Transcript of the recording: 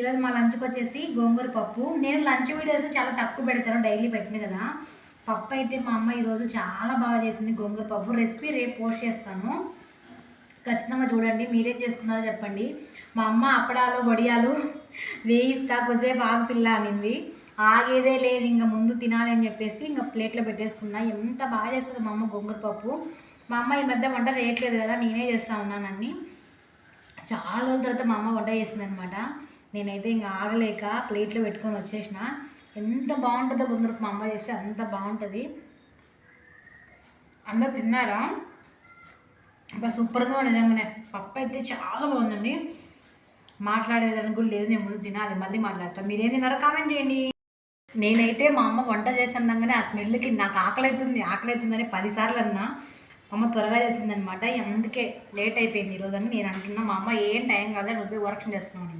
ఈరోజు మా లంచ్కి వచ్చేసి గోంగూర పప్పు. నేను లంచ్ వీడియోస్ చాలా తక్కువ పెడతాను డైలీ పెట్టిన కదా. పప్పు అయితే మా అమ్మ ఈరోజు చాలా బాగా చేసింది గోంగూర పప్పు. రెసిపీ రేపు పోస్ట్ చేస్తాను. ఖచ్చితంగా చూడండి మీరేం చేస్తున్నారో చెప్పండి. మా అమ్మ అప్పడాలు వడియాలు వేయిస్తా కొద్దిసేపు ఆగు పిల్ల అనింది. ఆగేదే లేదు ఇంకా ముందు తినాలి అని చెప్పేసి ఇంకా ప్లేట్లో పెట్టేసుకున్నా. ఎంత బాగా చేస్తుంది మా అమ్మ గోంగూర పప్పు. మా అమ్మ ఈ మధ్య వంట చేయట్లేదు కదా నేనే చేస్తూ ఉన్నాను చాలా రోజుల తర్వాత మా అమ్మ వంట చేసింది అనమాట నేనైతే ఇంకా ఆగలేక ప్లేట్లో పెట్టుకొని వచ్చేసిన. ఎంత బాగుంటుందో గొంగర మా అమ్మ చేస్తే అంత బాగుంటుంది. అందరు తిన్నారా? అబ్బా సూపర్గా నిజంగానే. పప్పు అయితే చాలా బాగుందండి. మాట్లాడేదానికి కూడా లేదు నేను ముందు తినాలి మళ్ళీ మాట్లాడతాను మీరేం తిన్నారో కామెంట్ చేయండి. నేనైతే మా అమ్మ వంట చేస్తుండగానే ఆ స్మెల్కి నాకు ఆకలి అవుతుంది ఆకలి అవుతుందని పదిసార్లు అన్నా. మా అమ్మ త్వరగా చేసిందనమాట. అందుకే లేట్ అయిపోయింది ఈరోజు అని నేను అంటున్నా. మా అమ్మ ఏం టైం కాదని నువ్వు వర్క్ చేస్తున్నావు